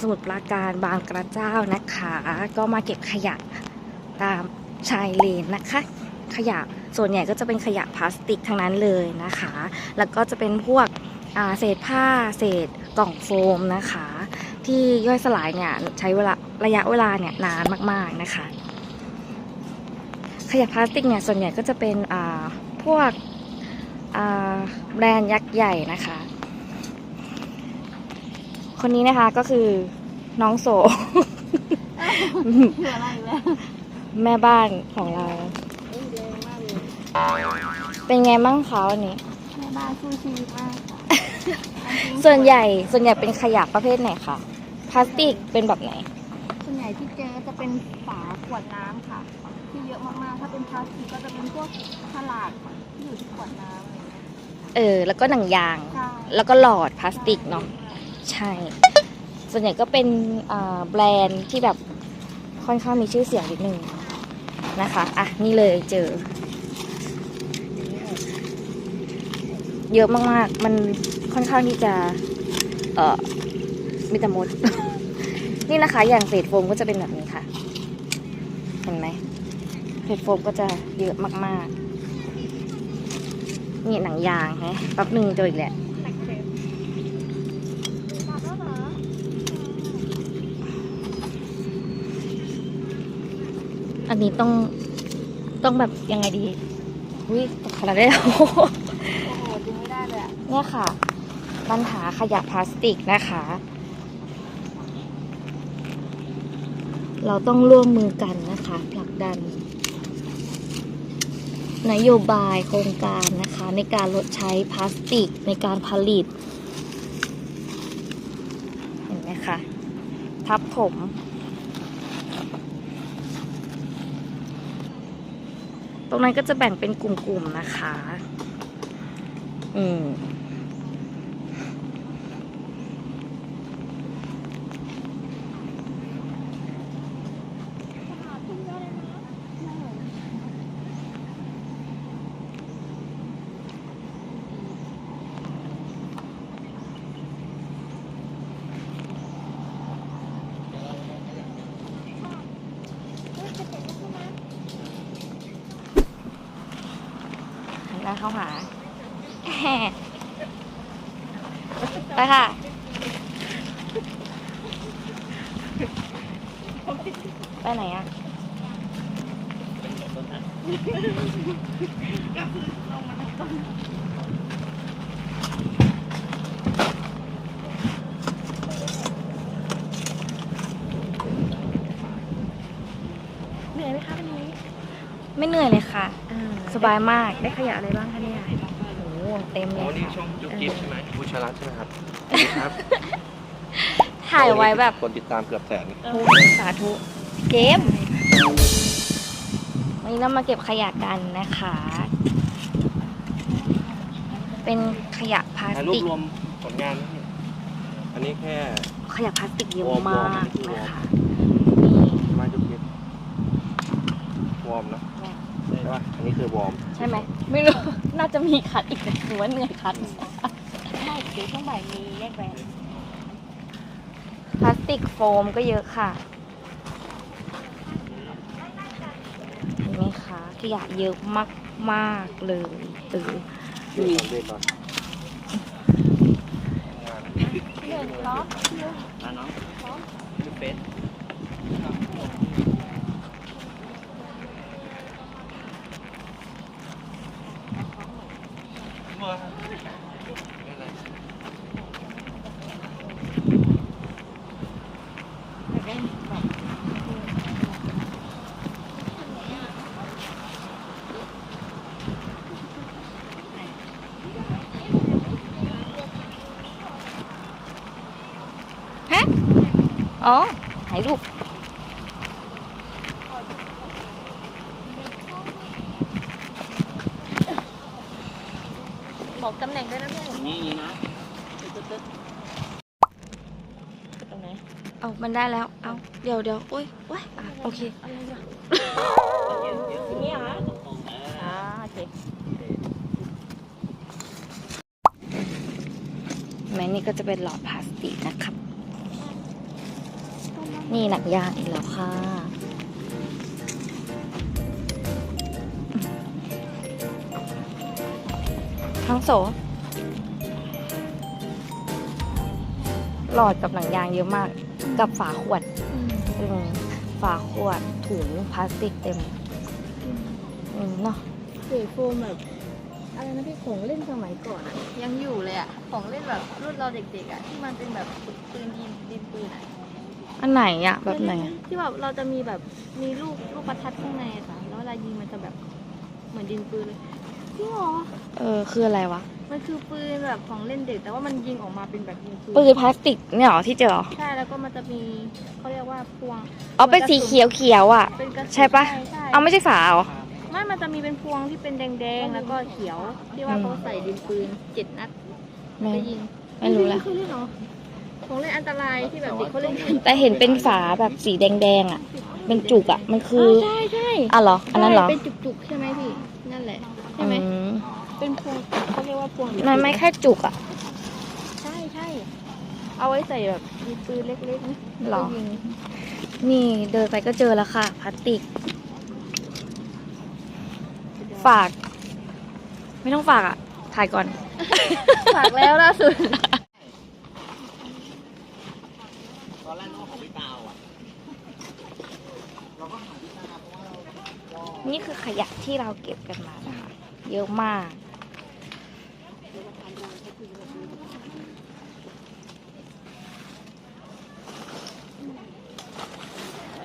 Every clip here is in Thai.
สมุทรปราการบางกระเจ้านะคะ ก็มาเก็บขยะตามชายเลนนะคะ ขยะส่วนใหญ่ก็จะเป็นขยะพลาสติกทั้งนั้นเลยนะคะ แล้วก็จะเป็นพวกเศษผ้าเศษกล่องโฟมนะคะ ที่ย่อยสลายเนี่ยใช้เวลาระยะเวลาเนี่ยนานมากๆนะคะ ขยะพลาสติกเนี่ยส่วนใหญ่ก็จะเป็นพวกแบรนด์ยักษ์ใหญ่นะคะ คนนี้นะคะก็คือน้องโสคืออะไรแล้วแม่บ้านของเรา เอ้ยแดงมากเลยเป็นไงบ้างคะวันนี้ แม่บ้านสู้ชีวิตมากค่ะจริงๆส่วนใหญ่ส่วนใหญ่เป็นขยะประเภทไหนคะพลาสติกเป็นแบบไหน ส่วนใหญ่ที่เจอจะเป็นฝาขวดน้ำค่ะ ที่เยอะมากๆ ถ้าเป็นพลาสติกก็จะเป็นพวกฉลากที่อยู่ที่ขวดน้ำอะไรอย่างเงี้ยเออ แล้วก็หนังยาง ใช่แล้วก็หลอดพลาสติกเนาะใช่ ใช่ ส่วนใหญ่ก็เป็นแบรนด์ที่แบบค่อนข้างมีชื่อเสียงนิดนึงนะคะ อะ นี่เลยเจอ เยอะมากๆ มันค่อนข้างที่จะ เอ่อ มีแต่มด นี่นะคะ อย่างเศษโฟมก็จะเป็นแบบนี้ค่ะ เห็นไหมเศษโฟมก็จะเยอะมากๆ นี่หนังยางฮะแป๊บหนึ่งเจออีกแหละ อั นนี้ต้องต้องแบบยังไงดีอุ้ยตกขนาดได้แล้วโอ้โหดึงไม่ได้เลยอะเนี่ยค่ะ ปัญหาขยะพลาสติกนะคะ เราต้องร่วมมือกันนะคะผลักดัน นโยบายโครงการนะคะ ในการลดใช้พลาสติกในการผลิต เห็นไหมคะ ทับผม รงนั้นก็จะแบ่งเป็นกลุ่มๆนะคะ อืม นหน้าเข้าหาไปค่ะไปไหนอะเหนื่อยไหมคะวันนี้ ไม่เหนื่อยเลยค่ะ สบายมากได้ขยะอะไรบ้างคะเนี่ยโอ้โหเต็มเลอ๋อยนี่ค่ะช่องยุกิฟใช่ไหมบุชรัตน์ใช่ไหมครับครับถ่ายไว้แบบคนติดตามเกือบแสนโอ้ยสาธุเกมวันนี้เรามาเก็บขยะกันนะคะ เป็นขยะพลาสถ่ายรวติบกรวมผลงานนะพี่อันนี้แค่ ขยะพลาสติกเยอะวอร์มมากวอร์มนะคะนี่ไม้ยุกิฟวอร์มเนอะ ใช่ป่ะอันนี้คือวอร์มใช่ไหมไม่รู้ น่าจะมีคัดอีกแต่คือว่าเหนื่อยคัดไม่เดี๋ยวช่วงบ่ายมีแยกแบรนด์พลาสติกโฟมก็เยอะค่ะเห็นไหมคะขยะเยอะมากมากๆเลยเออดูของเด็กก่อนหนึ่งเนาะอะน้องชื่อเฟส อ๋อถ่ายรูปบอกตำแหน่งด้วยนะเพื่อนนี่นะตรงไหนเอามันได้แล้ว เอา เดี๋ยวเดี๋ยวอุ้ยว้ยอะโอเคอะไรเนี่ยอย่างนี้เหรออ่าโอเคแม้นี่ก็จะเป็นหลอดพลาสติกนะครับอ๋อ นี่หนังยางอีกแล้วค่ะ ทั้งโสหลอดกับหนังยางเยอะมาก กับฝาขวดอืมฝาขวดถุงพลาสติกเต็มอืมเนาะเศษโฟมแบบอะไรนะพี่ของเล่นสมัยก่อนอะยังอยู่เลยอะของเล่นแบบรุ่นเราเด็กๆอะที่มันเป็นแบบปืนยิงดินปืนอะ อันไหนอะแบบไหนอะที่แบบเราจะมีแบบมีลูกลูกประทัดข้างในอะค่ะแล้วเวลายิงมันจะแบบเหมือนดินปืนเลยจริงเหรอเออ คืออะไรวะ มันคือปืนแบบของเล่นเด็ก แต่ว่ามันยิงออกมาเป็นแบบยิงปืนปืนพลาสติกเนี่ยเหรอที่เจอเหรอใช่แล้วก็มันจะมีเขาเรียกว่าพวงเอาเป็นสีเขียวเขียวๆอะเป็นกระสุนใช่ปะ ใช่เอาไม่ใช่ฝาเหรอ ไม่มันจะมีเป็นพวงที่เป็นแดงๆแล้วก็เขียวที่ว่าอืม เขาใส่ดินปืนเจ็ดนัดไม่ไปยิงไม่รู้ละคือเล่นเหรอ ของเล่นอันตรายที่แบบเด็กเขาเล่นกันแต่เห็นเป็นฝาแบบสีแดงๆอะเป็นจุกอะมันคือใช่ใช่อะเหรอ อันนั้นเหรอ ใช่เป็นจุกๆใช่ไหมพี่ นั่นแหละ ใช่ไหม อืมเป็นพวงเขาเรียกว่าพวงมันไม่แค่จุกอะใช่ใช่เอาไว้ใส่แบบมีปืนเล็กๆนะหรอแล้วก็ยิงนี่เดินไปก็เจอแล้วค่ะพลาสติก ฝาก ไม่ต้องฝากอะถ่ายก่อน ฝากแล้วล่าสุด ตอนแรกน้องของพี่ตาวอะนี่คือขยะที่เราเก็บกันมานะคะ เยอะมาก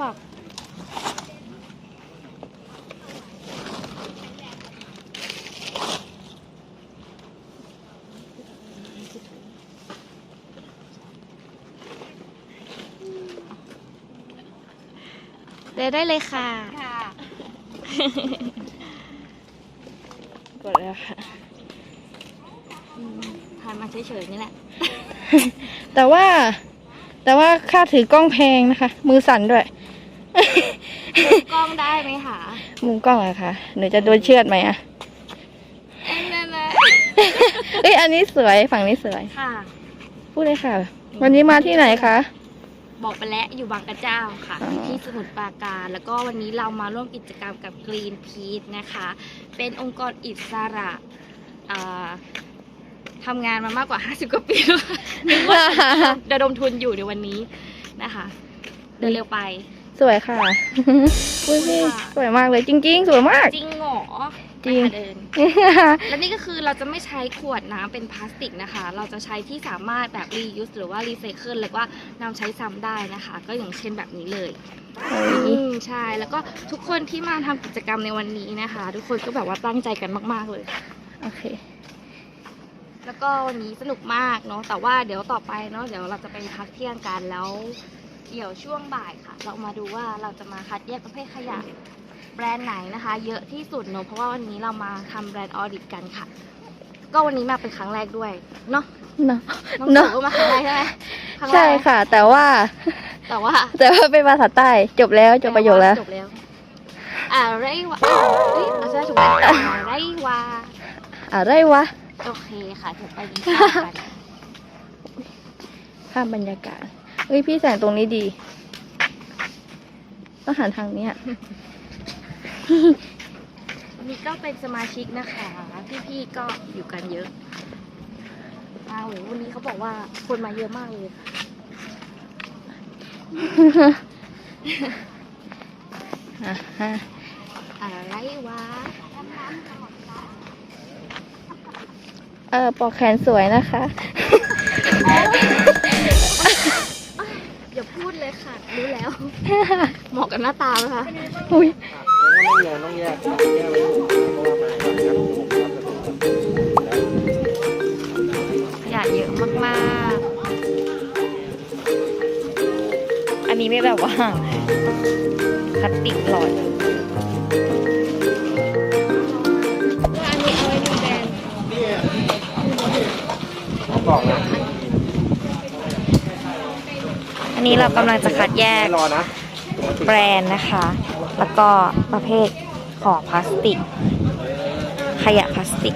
ฝาก เดินได้เลยค่ะ ค่ะกดแล้วค่ะผ่านมาเฉยๆนี่แหละ แต่ว่า แต่ว่าค่าถือกล้องแพงนะคะ มือสั่นด้วยกล้องได้ไหมคะมุมกล้องอะค่ะหนูจะโดนเชือดไหมอะนั่นแหละเอ้ยอันนี้สวยฝั่งนี้สวย ค่ะ พูดเลยค่ะ วันนี้มาที่ไหนคะ บอกไปแล้วอยู่บางกระเจ้าค่ะอ๋อที่สมุทรปราการ แล้วก็วันนี้เรามาร่วมกิจกรรมกับ Green Peace นะคะ เป็นองค์กรอิสระอ่าทำงานมามากกว่า 50 กว่าปีแล้วค่ะนึกว่าระดมทุนอยู่ในวันนี้นะคะ เดินเร็วไป สวยค่ะอุ้ยพี่ค่ะสวยมากเลยจริง ๆ สวยมาก จริงเหรอ จริงไปหาเดิน และนี่ก็คือเราจะไม่ใช้ขวดน้ำเป็นพลาสติกนะคะ เราจะใช้ที่สามารถแบบ reuse หรือว่า recycle หรือว่านำใช้ซ้ำได้นะคะ ก็อย่างเช่นแบบนี้เลย อืมใช่ แล้วก็ทุกคนที่มาทำกิจกรรมในวันนี้นะคะ ทุกคนก็แบบว่าตั้งใจกันมาก ๆ เลยโอเค แล้วก็วันนี้สนุกมากเนาะแต่ว่าเดี๋ยวต่อไปเนาะเดี๋ยวเราจะไปพักเที่ยงกันแล้ว เดี๋ยวช่วงบ่ายค่ะ เรามาดูว่าเราจะมาคัดแยกประเภทขยะ แบรนด์ไหนนะคะ เยอะที่สุดเนาะเพราะว่าวันนี้เรามาทำแบรนด์ออดิตกันค่ะ ก็วันนี้มาเป็นครั้งแรกด้วยเนาะเนาะ น้องเนอะ สูก็มาครั้งแรกใช่ไหมรั้งแรกใช่ค่ะ แต่ว่าแต่ว่าแต่ว่าเป็นภาษาใต้จบแล้วจบประโยคแล้ว จบแล้วอะไรวะเอ้ยเอาใช่ถูกไหมอะไรวะอะไรวะโอเคค่ะเดี๋ยวไปกินข้าวกันภาพบรรยากาศเฮ้ยพี่แสงตรงนี้ดี ต้องหันทางเนี้ย นี่ก็เป็นสมาชิกนะคะ พี่ๆก็อยู่กันเยอะอ้าววันนี้เขาบอกว่าคนมาเยอะมากเลยค่ะอะฮะอะไรวะ เออปอกแขนสวยนะคะ อย่าพูดเลยค่ะ รู้แล้ว เหมาะกับหน้าตาไหมคะอุ้ยแต่ว่าต้องแยกต้องแยกแยกไว้อยู่เพราะว่ามาก่อนครับผมรับแล้วขยะเยอะมากๆ อันนี้ไม่แบบว่าพลาสติกหลอดอันนี้เอาไว้ดูแบรนด์บอกนะอันนี้เรากำลังจะคัดแยกไม่รอนะ แบรนด์นะคะ แล้วก็ประเภทของพลาสติก ขยะพลาสติก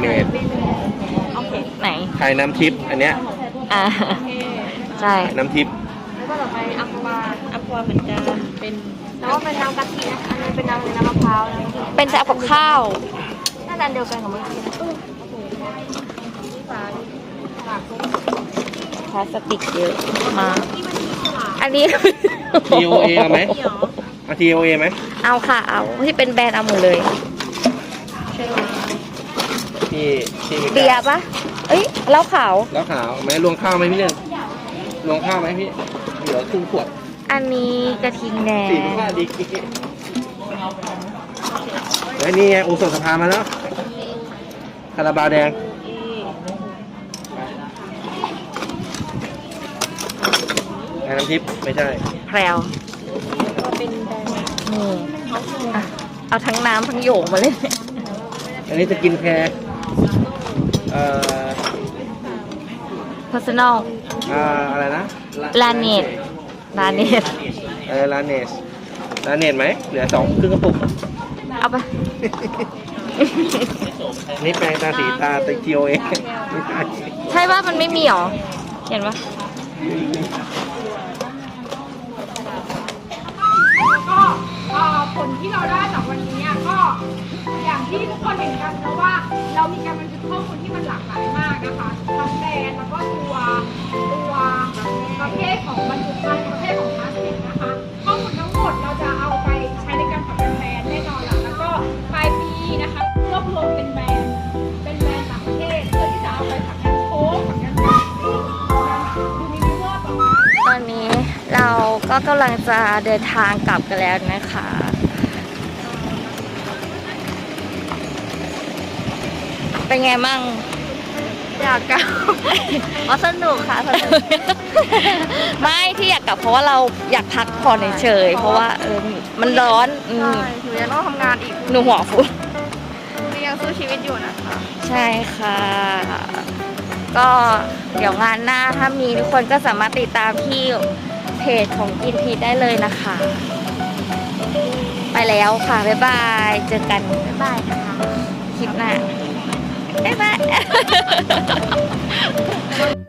เมดโอเคไหนไข่น้ำทิพย์อันเนี้ยอ่าใช่น้ำทิพย์แล้วก็ต่อไปอัควาอัควาเหมือนกันเป็นแล้วก็เป็นน้ำกะทินะคะอันนี้เป็นน้ำน้ำมะพร้าวนะเป็นแต่กับข้าวน่าจะอันเดียวกันกับเมื่อกี้นะฝาฝาซุ้มพลาสติกเยอะมากอันนี้ทีโอเอเอาไหมเอาทีโอเอไหมเอาค่ะ เอาที่เป็นแบรนด์เอาหมดเลย ที่ที่มีเบียร์ปะเอ้ยเหล้าขาว แล้วขาวไหมรวงข้าวไหมพี่เนี่ยรวงข้าวไหมพี่เหลือครึ่งขวดอันนี้กระทิงแดสี่งสิบห้าดีกรีไอ้ยนี่ไงโอโซนสภามาแล้วคาราบาวแดงไอ้น้ำทิพย์ไม่ใช่ แพรวนี่อะเอาทั้งน้ำทั้งโยงมาเลย อันนี้จะกินแคร์ เอ่อ personal อ่าอะไรนะลาเนตลาเนตเออลาเนสลาเนสไหมเหลือสองครึ่งกระปุก เอาไป นี่แปรงตาสีตาตะเกียวเองไม่ใช่ใช่ว่ามันไม่มีหรอ เห็นปะ ลที่เราได้จากวันนี้อะก็อย่างที่ทุกคนเห็นกันนะว่า เรามีการบันทึกข้อมูลที่มันหลากหลายมากนะคะทั้งแบรนด์แล้วก็ตัวตัวประเภทของบรรจุภัณฑ์ประเภทของพลาสติกนะคะข้อมูลทั้งหมดเราจะเอาไปใช้ในการผลักดันแบรนด์แน่นอนละแล้วก็ปลายปีนะคะรวบรวมเป็นแบรนด์เป็นแบรนด์ต่างประเทศเพื่อที่จะเอาไปผลักดันโค้กผลักดันแบรนด์ดูมีมิเวอร์ต่อ ตอนนี้เราก็กำลังจะเดินทางกลับกันแล้วนะคะ เป็นไงมั่ง อยากกลับอ๋อสนุกค่ะสนุก ไม่ที่อยากกลับเพราะว่าเราอยากพักผ่อนเฉยๆเพราะว่าเออมันร้อนอืมใช่หนูยังต้องทำงานอีกหนูหัวฟูหนูยังสู้ชีวิตอยู่นะคะ ใช่ค่ะ ก็เดี๋ยวงานหน้าถ้ามีทุกคนก็สามารถติดตามที่เพจของกินพีได้เลยนะคะ ไปแล้วค่ะ บ๊ายบาย เจอกัน บ๊ายบายค่ะคลิปหน้า バイバイ。